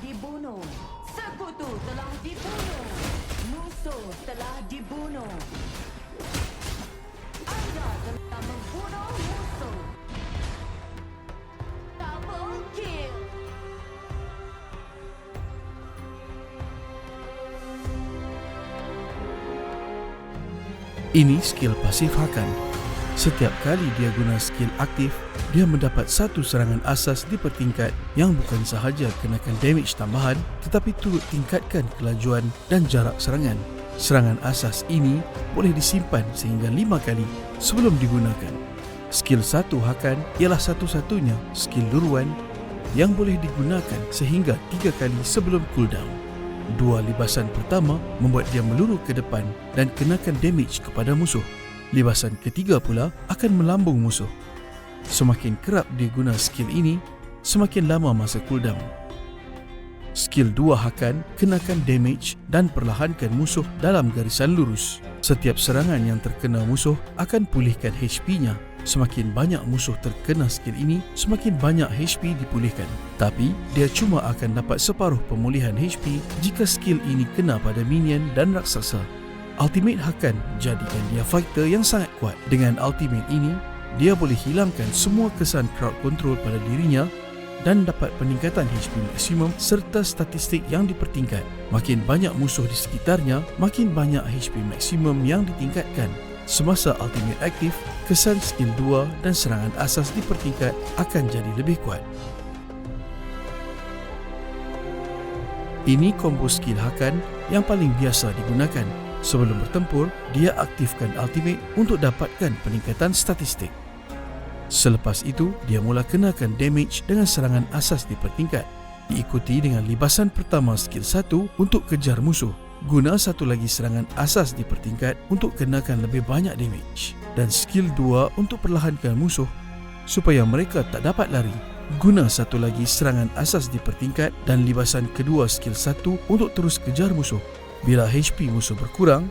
dibunuh. Sekutu telah dibunuh. Musuh telah dibunuh. Anda telah membunuh musuh. Double kill. Ini skill pasif Hakan. Setiap kali dia guna skill aktif, dia mendapat satu serangan asas di pertingkat yang bukan sahaja kenakan damage tambahan tetapi turut tingkatkan kelajuan dan jarak serangan. Serangan asas ini boleh disimpan sehingga lima kali sebelum digunakan. Skill satu Hakan ialah satu-satunya skill luruan yang boleh digunakan sehingga tiga kali sebelum cooldown. Dua libasan pertama membuat dia meluru ke depan dan kenakan damage kepada musuh. Libasan ketiga pula akan melambung musuh. Semakin kerap dia guna skill ini, semakin lama masa cooldown. Skill 2 Hakan kenakan damage dan perlahankan musuh dalam garisan lurus. Setiap serangan yang terkena musuh akan pulihkan HP-nya. Semakin banyak musuh terkena skill ini, semakin banyak HP dipulihkan. Tapi, dia cuma akan dapat separuh pemulihan HP jika skill ini kena pada minion dan raksasa. Ultimate Hakan jadikan dia fighter yang sangat kuat. Dengan ultimate ini, dia boleh hilangkan semua kesan crowd control pada dirinya dan dapat peningkatan HP maksimum serta statistik yang dipertingkat. Makin banyak musuh di sekitarnya, makin banyak HP maksimum yang ditingkatkan. Semasa ultimate aktif, kesan skill 2 dan serangan asas dipertingkat akan jadi lebih kuat. Ini combo skill Hakan yang paling biasa digunakan. Sebelum bertempur, dia aktifkan ultimate untuk dapatkan peningkatan statistik. Selepas itu, dia mula kenakan damage dengan serangan asas dipertingkat. Diikuti dengan libasan pertama skill 1 untuk kejar musuh. Guna satu lagi serangan asas dipertingkat untuk kenakan lebih banyak damage. Dan skill 2 untuk perlahankan musuh supaya mereka tak dapat lari. Guna satu lagi serangan asas dipertingkat dan libasan kedua skill 1 untuk terus kejar musuh. Bila HP musuh berkurang,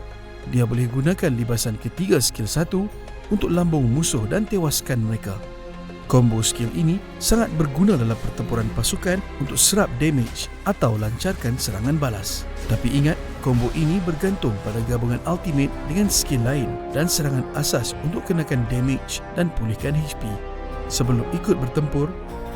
dia boleh gunakan libasan ketiga skill 1 untuk lambung musuh dan tewaskan mereka. Combo skill ini sangat berguna dalam pertempuran pasukan untuk serap damage atau lancarkan serangan balas. Tapi ingat, combo ini bergantung pada gabungan ultimate dengan skill lain dan serangan asas untuk kenakan damage dan pulihkan HP. Sebelum ikut bertempur,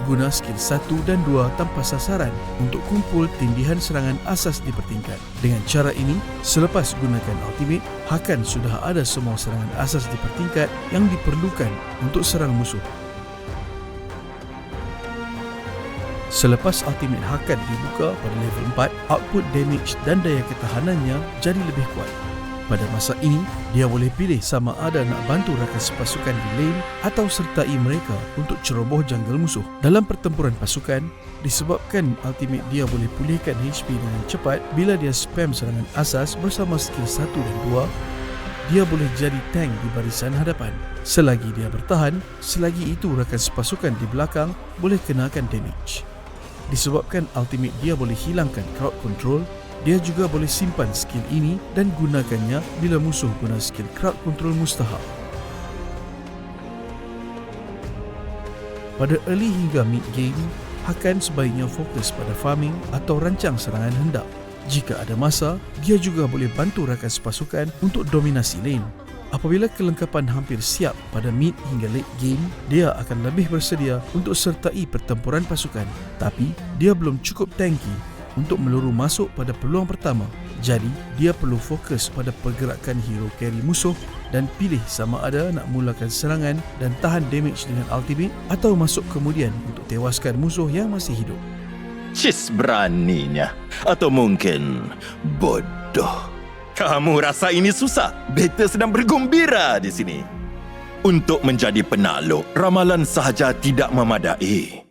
guna skill 1 dan 2 tanpa sasaran untuk kumpul tindihan serangan asas dipertingkat. Dengan cara ini, selepas gunakan ultimate, Hakan sudah ada semua serangan asas dipertingkat yang diperlukan untuk serang musuh. Selepas ultimate Hakan dibuka pada level 4, output damage dan daya ketahanannya jadi lebih kuat. Pada masa ini, dia boleh pilih sama ada nak bantu rakan sepasukan di lane atau sertai mereka untuk ceroboh jungle musuh. Dalam pertempuran pasukan, disebabkan ultimate dia boleh pulihkan HP dengan cepat bila dia spam serangan asas bersama skill 1 dan 2, dia boleh jadi tank di barisan hadapan. Selagi dia bertahan, selagi itu rakan sepasukan di belakang boleh kenakan damage. Disebabkan ultimate dia boleh hilangkan crowd control, dia juga boleh simpan skill ini dan gunakannya bila musuh guna skill crowd control mustahak. Pada early hingga mid game, Hakan sebaiknya fokus pada farming atau rancang serangan hendak. Jika ada masa, dia juga boleh bantu rakan sepasukan untuk dominasi lane. Apabila kelengkapan hampir siap pada mid hingga late game, dia akan lebih bersedia untuk sertai pertempuran pasukan. Tapi, dia belum cukup tanky untuk meluru masuk pada peluang pertama. Jadi, dia perlu fokus pada pergerakan hero carry musuh dan pilih sama ada nak mulakan serangan dan tahan damage dengan ultimate atau masuk kemudian untuk tewaskan musuh yang masih hidup. Cis beraninya. Atau mungkin bodoh. Kamu rasa ini susah? Beta sedang bergembira di sini. Untuk menjadi penakluk, ramalan sahaja tidak memadai.